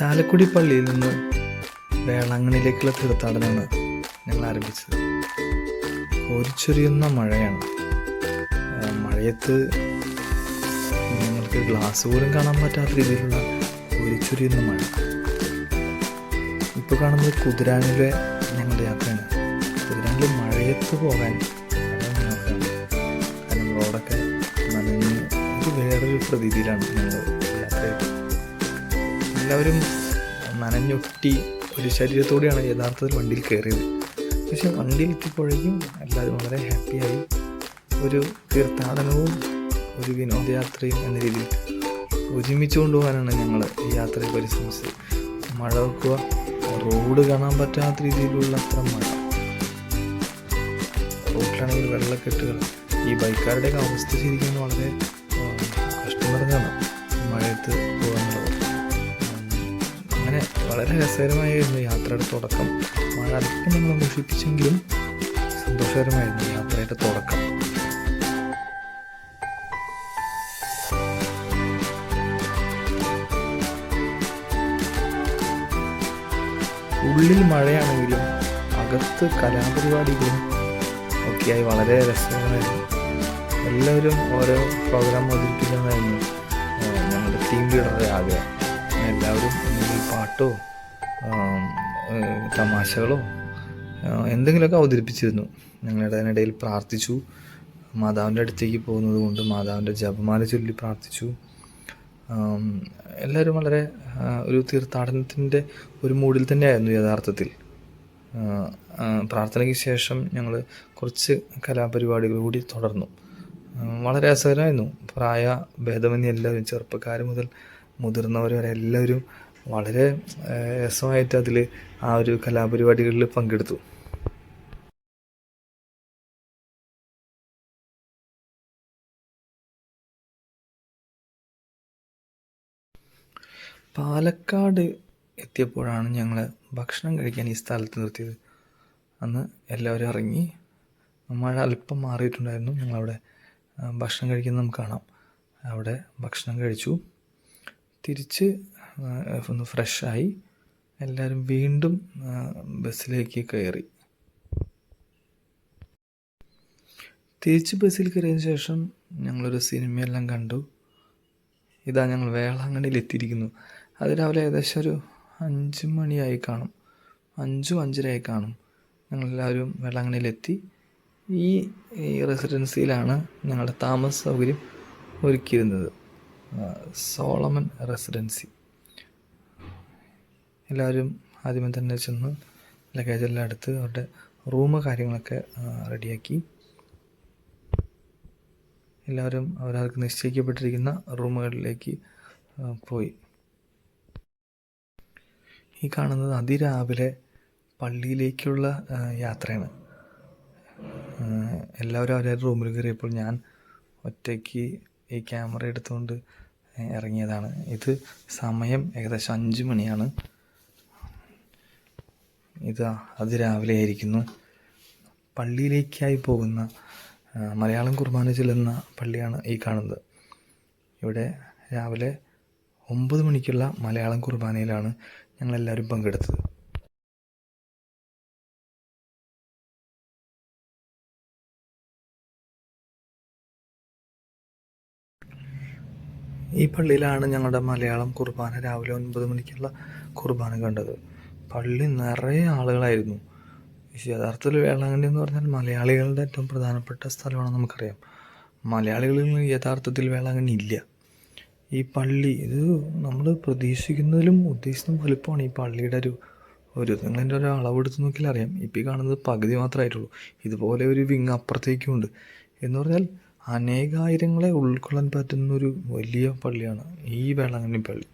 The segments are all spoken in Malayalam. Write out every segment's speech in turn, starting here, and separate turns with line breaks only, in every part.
ചാലക്കുടി പള്ളിയിൽ നിന്ന് വേളാങ്കണ്ണിയിലേക്കുള്ള തീർത്ഥാടനമാണ് ഞങ്ങൾ ആരംഭിച്ചത്. കോരിച്ചൊരിയുന്ന മഴയാണ്. മഴയത്ത് ഞങ്ങൾക്ക് ഗ്ലാസ് പോലും കാണാൻ പറ്റാത്ത രീതിയിലുള്ള കോരിച്ചൊരിയുന്ന മഴ. ഇപ്പോൾ കാണുന്നത് കുതിരാനിലെ ഞങ്ങളുടെ യാത്രയാണ്. കുതിരാനിൽ മഴയത്ത് പോകാൻ കാരണം റോഡൊക്കെ നനഞ്ഞ് ഒരു വേറൊരു പ്രതീതിയിലാണ് ഞങ്ങൾ യാത്ര എല്ലാവരും നനഞ്ഞൊട്ടി ഒരു ശരീരത്തോടെയാണ് യഥാർത്ഥത്തിൽ വണ്ടിയിൽ കയറിയത്. പക്ഷെ വണ്ടിയിൽ എത്തിയപ്പോഴേക്കും എല്ലാവരും വളരെ ഹാപ്പിയായി ഒരു തീർത്ഥാടനവും ഒരു വിനോദയാത്രയും എന്ന രീതിയിൽ ഒരുമിച്ച് കൊണ്ടുപോകാനാണ് ഞങ്ങൾ ഈ യാത്രയെ പരിശ്രമിച്ചത്. മഴ വെക്കുക റോഡ് കാണാൻ പറ്റാത്ത രീതിയിലുള്ള അത്ര മഴ. റോഡിലാണെങ്കിൽ വെള്ളക്കെട്ടുകൾ ഈ ബൈക്കാരുടെയൊക്കെ അവസ്ഥ ശരിക്കും വളരെ ആ, കഷ്ടം നിറഞ്ഞാണ് മഴയത്ത് അങ്ങനെ വളരെ രസകരമായിരുന്നു യാത്രയുടെ തുടക്കം. മഴ അല്പം നമ്മൾ മുഷിപ്പിച്ചെങ്കിലും സന്തോഷകരമായിരുന്നു യാത്രയുടെ തുടക്കം. ഉള്ളിൽ മഴയാണെങ്കിലും അകത്ത് കലാപരിപാടികളും ഒക്കെയായി വളരെ രസകരമായിരുന്നു. എല്ലാവരും ഓരോ പ്രോഗ്രാം അവതരിപ്പിക്കുന്നതായിരുന്നു ഞങ്ങളുടെ ടീം ലീഡറുടെ ആഗ്രഹം. എല്ലാവരും എന്തെങ്കിലും പാട്ടോ തമാശകളോ എന്തെങ്കിലുമൊക്കെ അവതരിപ്പിച്ചിരുന്നു. ഞങ്ങളുടെ അതിനിടയിൽ പ്രാർത്ഥിച്ചു. മാതാവിന്റെ അടുത്തേക്ക് പോകുന്നത് കൊണ്ട് മാതാവിന്റെ ജപമാല ചൊല്ലി പ്രാർത്ഥിച്ചു. എല്ലാവരും വളരെ ഒരു തീർത്ഥാടനത്തിന്റെ ഒരു മൂഡിൽ തന്നെയായിരുന്നു യഥാർത്ഥത്തിൽ. പ്രാർത്ഥനയ്ക്ക് ശേഷം ഞങ്ങൾ കുറച്ച് കലാപരിപാടികൾ കൂടി തുടർന്നു. വളരെ രസകരമായിരുന്നു. പ്രായ ഭേദമന്യേ എല്ലാവരും ചെറുപ്പക്കാർ മുതൽ മുതിർന്നവർ വരെ എല്ലാവരും വളരെ രസമായിട്ട് അതിൽ ആ ഒരു കലാപരിപാടികളിൽ പങ്കെടുത്തു. പാലക്കാട് എത്തിയപ്പോഴാണ് ഞങ്ങൾ ഭക്ഷണം കഴിക്കാൻ ഈ സ്ഥലത്ത് നിർത്തിയത്. അന്ന് എല്ലാവരും ഇറങ്ങി. മഴ അല്പം മാറിയിട്ടുണ്ടായിരുന്നു. ഞങ്ങളവിടെ ഭക്ഷണം കഴിക്കുന്നത് നമുക്ക് കാണാം. അവിടെ ഭക്ഷണം കഴിച്ചു. തിരിച്ച് ഒന്ന് ഫ്രഷായി. എല്ലാവരും വീണ്ടും ബസ്സിലേക്ക് കയറി. തിരിച്ച് ബസ്സിൽ കയറിയതിന് ശേഷം ഞങ്ങളൊരു സിനിമയെല്ലാം കണ്ടു. ഇതാ ഞങ്ങൾ വേളാങ്കണ്ണിയിൽ എത്തിയിരിക്കുന്നു. അത് രാവിലെ ഏകദേശം ഒരു അഞ്ച് മണിയായി കാണും. അഞ്ചും അഞ്ചരയായി കാണും. ഞങ്ങളെല്ലാവരും വേളാങ്കണ്ണിയിലെത്തി ഈ റെസിഡൻസിയിലാണ് ഞങ്ങളുടെ താമസ സൗകര്യം ഒരുക്കിയിരുന്നത്. Solomon residency. എല്ലാവരും ആദ്യമേ തന്നെ ചെന്ന് ലഗേജെല്ലാം എടുത്ത് അവരുടെ റൂം കാര്യങ്ങളൊക്കെ റെഡിയാക്കി. എല്ലാവരും അവരവർക്ക് നിശ്ചയിക്കപ്പെട്ടിരിക്കുന്ന റൂമുകളിലേക്ക് പോയി. ഈ കാണുന്നത് അതിരാവിലെ പള്ളിയിലേക്കുള്ള യാത്രയാണ്. എല്ലാവരും അവരവരുടെ റൂമിൽ കയറിയപ്പോൾ ഞാൻ ഒറ്റയ്ക്ക് ഈ ക്യാമറ എടുത്തുകൊണ്ട് ഇറങ്ങിയതാണ്. ഇത് സമയം ഏകദേശം അഞ്ച് മണിയാണ്. ഇത് അതിരാവിലെ ആയിരിക്കുന്നു. പള്ളിയിലേക്കായി പോകുന്ന മലയാളം കുർബാന ചെല്ലുന്ന പള്ളിയാണ് ഈ കാണുന്നത്. ഇവിടെ രാവിലെ ഒമ്പത് മണിക്കുള്ള മലയാളം കുർബാനയിലാണ് ഞങ്ങളെല്ലാവരും പങ്കെടുത്തത്. ഈ പള്ളിയിലാണ് ഞങ്ങളുടെ മലയാളം കുർബാന രാവിലെ ഒൻപത് മണിക്കുള്ള കുർബാന കണ്ടത്. പള്ളി നിറയെ ആളുകളായിരുന്നു. യഥാർത്ഥത്തിൽ വേളാങ്കണ്ണി എന്ന് പറഞ്ഞാൽ മലയാളികളുടെ ഏറ്റവും പ്രധാനപ്പെട്ട സ്ഥലമാണെന്ന് നമുക്കറിയാം. മലയാളികളിൽ യഥാർത്ഥത്തിൽ വേളാങ്കണ്ണി ഇല്ല. ഈ പള്ളി ഇത് നമ്മൾ പ്രതീക്ഷിക്കുന്നതിലും ഉദ്ദേശിക്കുന്ന വലുപ്പമാണ് ഈ പള്ളിയുടെ ഒരു ഒരു നിങ്ങളതിന്റെ ഒരു അളവെടുത്ത് നോക്കിയാൽ അറിയാം ഇപ്പം കാണുന്നത് പകുതി മാത്രമായിട്ടുള്ളൂ. ഇതുപോലെ ഒരു വിങ് അപ്പുറത്തേക്കും ഉണ്ട്. എന്ന് പറഞ്ഞാൽ അനേകായിരങ്ങളെ ഉൾക്കൊള്ളാൻ പറ്റുന്ന ഒരു വലിയ പള്ളിയാണ് ഈ വേളാങ്കണ്ണി പള്ളി.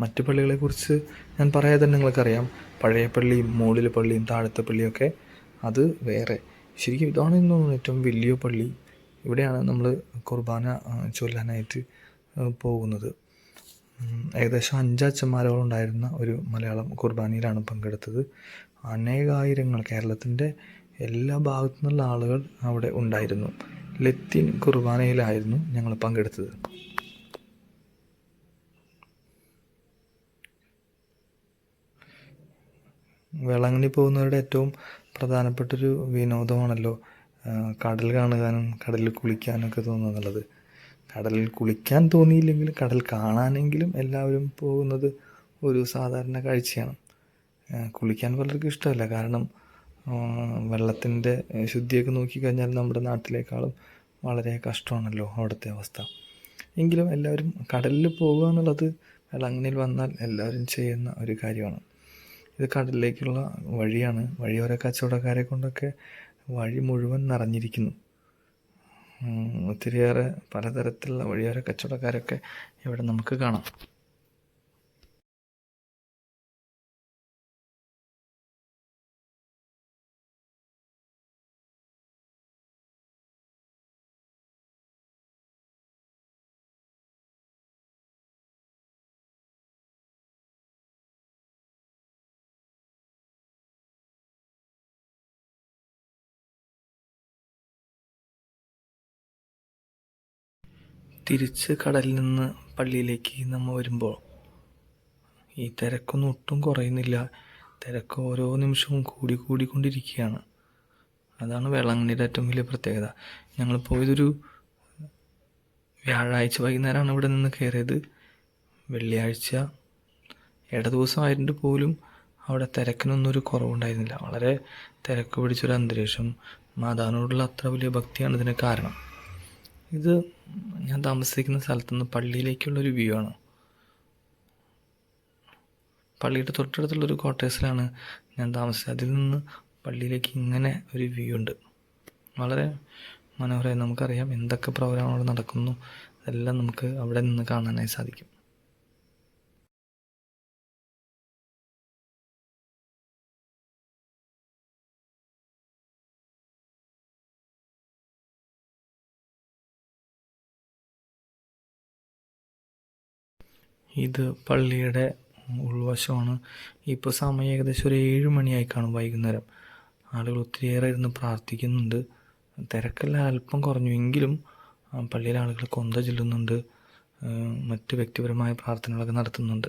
മറ്റു പള്ളികളെക്കുറിച്ച് ഞാൻ പറയാതെ തന്നെ നിങ്ങൾക്കറിയാം. പഴയ പള്ളിയും മുകളിലെ പള്ളിയും താഴത്തെ പള്ളിയൊക്കെ അത് വേറെ. ശരിക്കും ഇതാണ് ഇന്ന് ഏറ്റവും വലിയ പള്ളി. ഇവിടെയാണ് നമ്മൾ കുർബാന ചൊല്ലാനായിട്ട് പോകുന്നത്. ഏകദേശം അഞ്ചച്ചന്മാരോളം ഉണ്ടായിരുന്ന ഒരു മലയാളം കുർബാനയിലാണ് പങ്കെടുത്തത്. അനേകായിരങ്ങൾ കേരളത്തിന്റെ എല്ലാ ഭാഗത്തു നിന്നുള്ള ആളുകൾ അവിടെ ഉണ്ടായിരുന്നു. ലത്തീൻ കുർബാനയിലായിരുന്നു ഞങ്ങൾ പങ്കെടുത്തത്. വേളാങ്കണ്ണി പോകുന്നവരുടെ ഏറ്റവും പ്രധാനപ്പെട്ടൊരു വിനോദമാണല്ലോ കടൽ കാണുവാനും കടലിൽ കുളിക്കാനൊക്കെ തോന്നുന്നുള്ളത്. കടലിൽ കുളിക്കാൻ തോന്നിയില്ലെങ്കിലും കടൽ കാണാനെങ്കിലും എല്ലാവരും പോകുന്നത് ഒരു സാധാരണ കാഴ്ചയാണ്. കുളിക്കാൻ പലർക്കും ഇഷ്ടമല്ല. കാരണം വെള്ളത്തിന്റെ ശുദ്ധിയൊക്കെ നോക്കിക്കഴിഞ്ഞാൽ നമ്മുടെ നാട്ടിലേക്കാളും വളരെ കഷ്ടമാണല്ലോ അവിടുത്തെ അവസ്ഥ. എങ്കിലും എല്ലാവരും കടലിൽ പോകുക എന്നുള്ളത് വെള്ളങ്ങനിൽ വന്നാൽ എല്ലാവരും ചെയ്യുന്ന ഒരു കാര്യമാണ്. ഇത് കടലിലേക്കുള്ള വഴിയാണ്. വഴിയോര കച്ചവടക്കാരെ കൊണ്ടൊക്കെ വഴി മുഴുവൻ നിറഞ്ഞിരിക്കുന്നു. ഒത്തിരിയേറെ പലതരത്തിലുള്ള വഴിയോര കച്ചവടക്കാരൊക്കെ ഇവിടെ നമുക്ക് കാണാം. തിരിച്ച് കടലിൽ നിന്ന് പള്ളിയിലേക്ക് നമ്മൾ വരുമ്പോൾ ഈ തിരക്കൊന്നും ഒട്ടും കുറയുന്നില്ല. തിരക്ക് ഓരോ നിമിഷവും കൂടി കൂടിക്കൊണ്ടിരിക്കുകയാണ്. അതാണ് വേളാങ്കണ്ണിയുടെ ഏറ്റവും വലിയ പ്രത്യേകത. ഞങ്ങൾ പോയതൊരു വ്യാഴാഴ്ച വൈകുന്നേരമാണ് ഇവിടെ നിന്ന് കയറിയത്. വെള്ളിയാഴ്ച ഇട ദിവസമായിട്ട് പോലും അവിടെ തിരക്കിനൊന്നും ഒരു കുറവുണ്ടായിരുന്നില്ല. വളരെ തിരക്ക് പിടിച്ചൊരു അന്തരീക്ഷം. മാതാവിനോടുള്ള അത്ര വലിയ ഭക്തിയാണ് ഇതിന് കാരണം. ഇത് ഞാൻ താമസിക്കുന്ന സ്ഥലത്തുനിന്ന് പള്ളിയിലേക്കുള്ളൊരു വ്യൂ ആണ്. പള്ളിയുടെ തൊട്ടടുത്തുള്ളൊരു ക്വാർട്ടേഴ്സിലാണ് ഞാൻ താമസിച്ചത്. അതിൽ നിന്ന് പള്ളിയിലേക്ക് ഇങ്ങനെ ഒരു വ്യൂ ഉണ്ട്. വളരെ മനോഹരമായി നമുക്കറിയാം എന്തൊക്കെ പ്രോഗ്രാമുകൾ നടക്കുന്നു. അതെല്ലാം നമുക്ക് അവിടെ നിന്ന് കാണാനായി സാധിക്കും. ഇത് പള്ളിയുടെ ഉൾവശമാണ്. ഇപ്പോൾ സമയം ഏകദേശം ഒരു ഏഴ് മണിയായി കാണും വൈകുന്നേരം. ആളുകൾ ഒത്തിരിയേറെ ഇരുന്ന് പ്രാർത്ഥിക്കുന്നുണ്ട്. തിരക്കെല്ലാം അല്പം കുറഞ്ഞു എങ്കിലും പള്ളിയിലെ ആളുകൾ കൊന്ത ചൊല്ലുന്നുണ്ട്. മറ്റ് വ്യക്തിപരമായ പ്രാർത്ഥനകളൊക്കെ നടത്തുന്നുണ്ട്.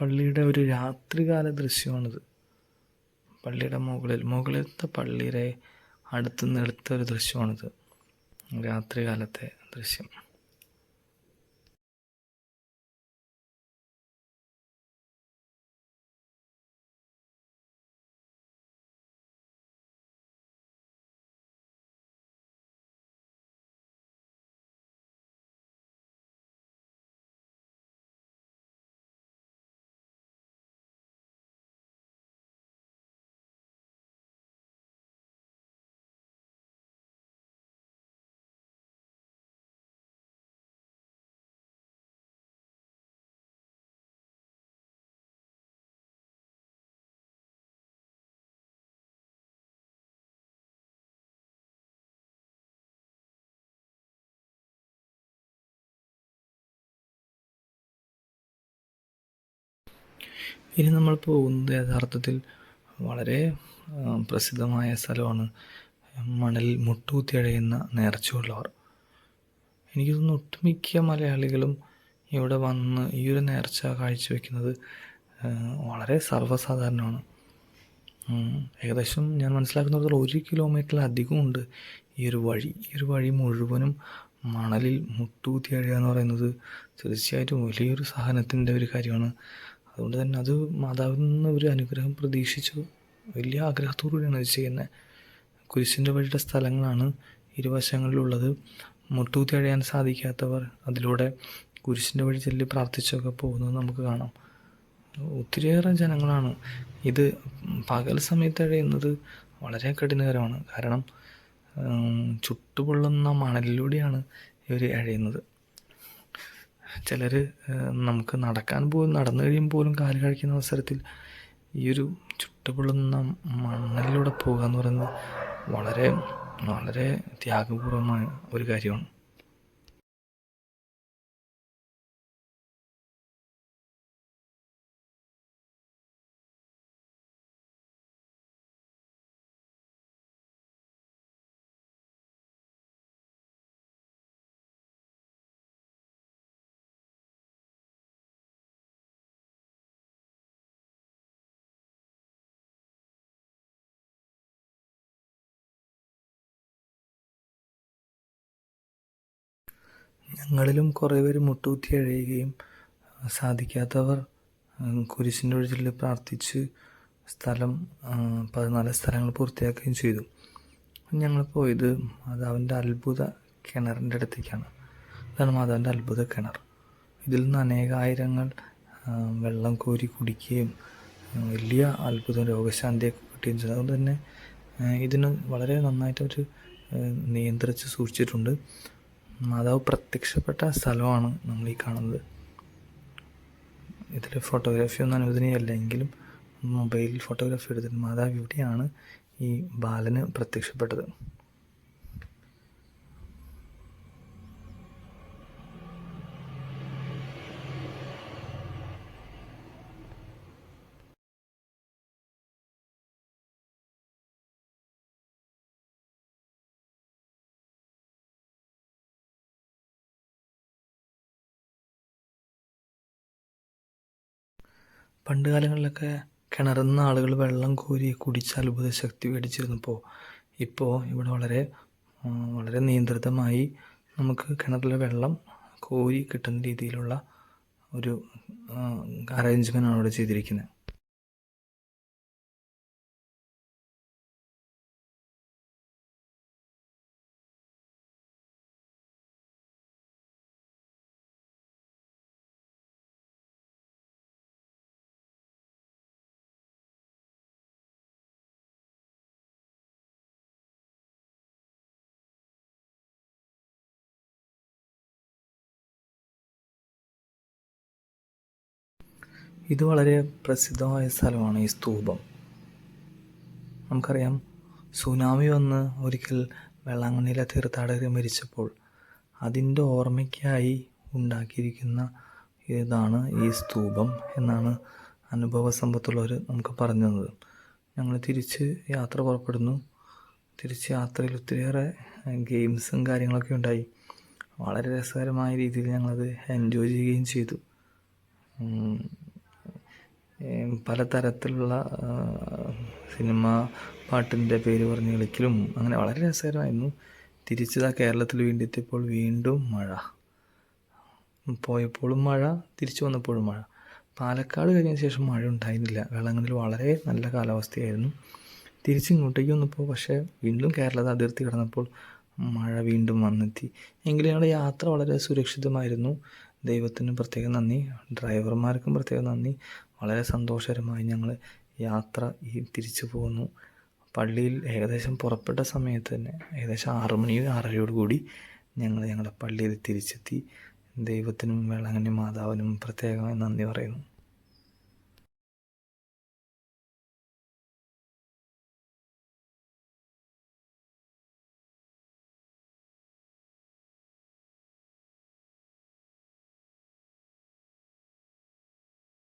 പള്ളിയുടെ ഒരു രാത്രികാല ദൃശ്യമാണിത്. പള്ളിയുടെ മുകളിൽ മുകളിലത്തെ പള്ളിയുടെ അടുത്ത് നിന്ന് എടുത്ത ഒരു ദൃശ്യമാണിത്. രാത്രികാലത്തെ ദൃശ്യം. ഇനി നമ്മൾ പോകുന്നത് യഥാർത്ഥത്തിൽ വളരെ പ്രസിദ്ധമായ സ്ഥലമാണ് മണലിൽ മുട്ടുകുത്തി അഴയുന്ന നേർച്ചയുള്ളവർ. എനിക്ക് തോന്നുന്നു ഒട്ടുമിക്ക മലയാളികളും ഇവിടെ വന്ന് ഈ ഒരു നേർച്ച കാഴ്ചവെക്കുന്നത് വളരെ സർവസാധാരണമാണ്. ഏകദേശം ഞാൻ മനസ്സിലാക്കുന്നിടത്തോളം ഒരു കിലോമീറ്ററിലധികം ഉണ്ട് ഈ ഒരു വഴി. ഈ ഒരു വഴി മുഴുവനും മണലിൽ മുട്ടൂത്തി അഴയുക എന്ന് പറയുന്നത് തീർച്ചയായിട്ടും വലിയൊരു സഹനത്തിന്റെ ഒരു കാര്യമാണ്. അതുകൊണ്ട് തന്നെ അത് മാതാവിൽ നിന്ന് ഒരു അനുഗ്രഹം പ്രതീക്ഷിച്ചു. വലിയ ആഗ്രഹത്തോടുകൂടിയാണ് അത് ചെയ്യുന്നത്. കുരിശിന്റെ വഴിയുടെ സ്ഥലങ്ങളാണ് ഇരുവശങ്ങളിലുള്ളത്. മുട്ടൂത്തി അഴയാൻ സാധിക്കാത്തവർ അതിലൂടെ കുരിശിന്റെ വഴി ചെല്ലി പ്രാർത്ഥിച്ചൊക്കെ പോകുന്നത് നമുക്ക് കാണാം. ഒത്തിരിയേറെ ജനങ്ങളാണ് ഇത് പകൽ സമയത്ത് അഴയുന്നത് വളരെ കഠിനകരമാണ്. കാരണം ചുട്ടുപൊള്ളുന്ന മണലിലൂടെയാണ് ഇവർ അഴയുന്നത്. ചിലർ നമുക്ക് നടക്കാൻ പോലും നടന്നു കഴിയുമ്പോൾ പോലും കാൽ കഴിക്കുന്ന അവസരത്തിൽ ഈ ഒരു ചുട്ടുപൊള്ളുന്ന മണലിലൂടെ പോകുക എന്ന് പറയുന്നത് വളരെ വളരെ ത്യാഗപൂർവമായ ഒരു കാര്യമാണ്. ഞങ്ങളിലും കുറേ പേര് മുട്ടുകുത്തി എഴയുകയും സാധിക്കാത്തവർ കുരിശിന്റെ ഒഴിച്ചിൽ പ്രാർത്ഥിച്ച് സ്ഥലം പതിനാല് സ്ഥലങ്ങൾ പൂർത്തിയാക്കുകയും ചെയ്തു. ഞങ്ങൾ പോയത് മാതാവിന്റെ അത്ഭുത കിണറിന്റെ അടുത്തേക്കാണ്. ഇതാണ് മാതാവിന്റെ അത്ഭുത കിണർ. ഇതിൽ നിന്ന് അനേകായിരങ്ങൾ വെള്ളം കോരി കുടിക്കുകയും വലിയ അത്ഭുതം രോഗശാന്തിയൊക്കെ കിട്ടുകയും ചെയ്തു. അതുകൊണ്ട് തന്നെ ഇതിന് വളരെ നന്നായിട്ട് അവർ നിയന്ത്രിച്ച് സൂക്ഷിച്ചിട്ടുണ്ട്. മാതാവ് പ്രത്യക്ഷപ്പെട്ട സ്ഥലമാണ് നമ്മൾ ഈ കാണുന്നത്. ഇതിൽ ഫോട്ടോഗ്രാഫി ഒന്നും അനുവദനീയല്ല എങ്കിലും മൊബൈലിൽ ഫോട്ടോഗ്രാഫി എടുത്തിട്ട് മാതാവ് ഇവിടെയാണ് ഈ ബാലന് പ്രത്യക്ഷപ്പെട്ടത്. പണ്ട് കാലങ്ങളിലൊക്കെ കിണറുന്ന ആളുകൾ വെള്ളം കോരി കുടിച്ചാൽ ഉപദേശക്തി ശക്തി മേടിച്ചിരുന്നപ്പോൾ ഇപ്പോൾ ഇവിടെ വളരെ വളരെ നിയന്ത്രിതമായി നമുക്ക് കിണറിലെ വെള്ളം കോരി കിട്ടുന്ന രീതിയിലുള്ള ഒരു അറേഞ്ച്മെന്റാണ് ഇവിടെ ചെയ്തിരിക്കുന്നത് ഇത് വളരെ പ്രസിദ്ധമായ സ്ഥലമാണ് ഈ സ്തൂപം. നമുക്കറിയാം സുനാമി വന്ന് ഒരിക്കൽ വെള്ളാങ്കണ്ണിയിലെ തീർത്ഥാടകർ മരിച്ചപ്പോൾ അതിന്റെ ഓർമ്മയ്ക്കായി ഉണ്ടാക്കിയിരിക്കുന്ന ഇതാണ് ഈ സ്തൂപം എന്നാണ് അനുഭവ സമ്പത്തുള്ളവർ നമുക്ക് പറഞ്ഞു തന്നത്. ഞങ്ങൾ തിരിച്ച് യാത്ര പുറപ്പെടുന്നു. തിരിച്ച് യാത്രയിൽ ഒത്തിരിയേറെ ഗെയിംസും കാര്യങ്ങളൊക്കെ ഉണ്ടായി. വളരെ രസകരമായ രീതിയിൽ ഞങ്ങളത് എൻജോയ് ചെയ്യുകയും ചെയ്തു. പലതരത്തിലുള്ള സിനിമ പാട്ടിന്റെ പേര് പറഞ്ഞ് കളിക്കലും അങ്ങനെ വളരെ രസകരമായിരുന്നു. തിരിച്ചതാ കേരളത്തിൽ വീണ്ടെത്തിയപ്പോൾ വീണ്ടും മഴ. പോയപ്പോഴും മഴ തിരിച്ചു വന്നപ്പോഴും മഴ. പാലക്കാട് കഴിഞ്ഞ ശേഷം മഴ ഉണ്ടായിരുന്നില്ല. വെള്ളങ്ങളിൽ വളരെ നല്ല കാലാവസ്ഥയായിരുന്നു. തിരിച്ചിങ്ങോട്ടേക്ക് വന്നപ്പോൾ പക്ഷേ വീണ്ടും കേരളത്തെ അതിർത്തി കടന്നപ്പോൾ മഴ വീണ്ടും വന്നെത്തി. എങ്കിലും ഞങ്ങളുടെ യാത്ര വളരെ സുരക്ഷിതമായിരുന്നു. ദൈവത്തിനും പ്രത്യേകം നന്ദി. ഡ്രൈവർമാർക്കും പ്രത്യേകം നന്ദി. വളരെ സന്തോഷകരമായി ഞങ്ങൾ യാത്ര ഈ തിരിച്ചു പോന്നു. പള്ളിയിൽ ഏകദേശം പുറപ്പെട്ട സമയത്ത് തന്നെ ഏകദേശം ആറ് മണി ആറരയോട് കൂടി ഞങ്ങൾ ഞങ്ങളുടെ പള്ളിയിൽ തിരിച്ചെത്തി. ദൈവത്തിനും വേളാങ്കണ്ണി മാതാവിനും പ്രത്യേകമായി നന്ദി പറയുന്നു.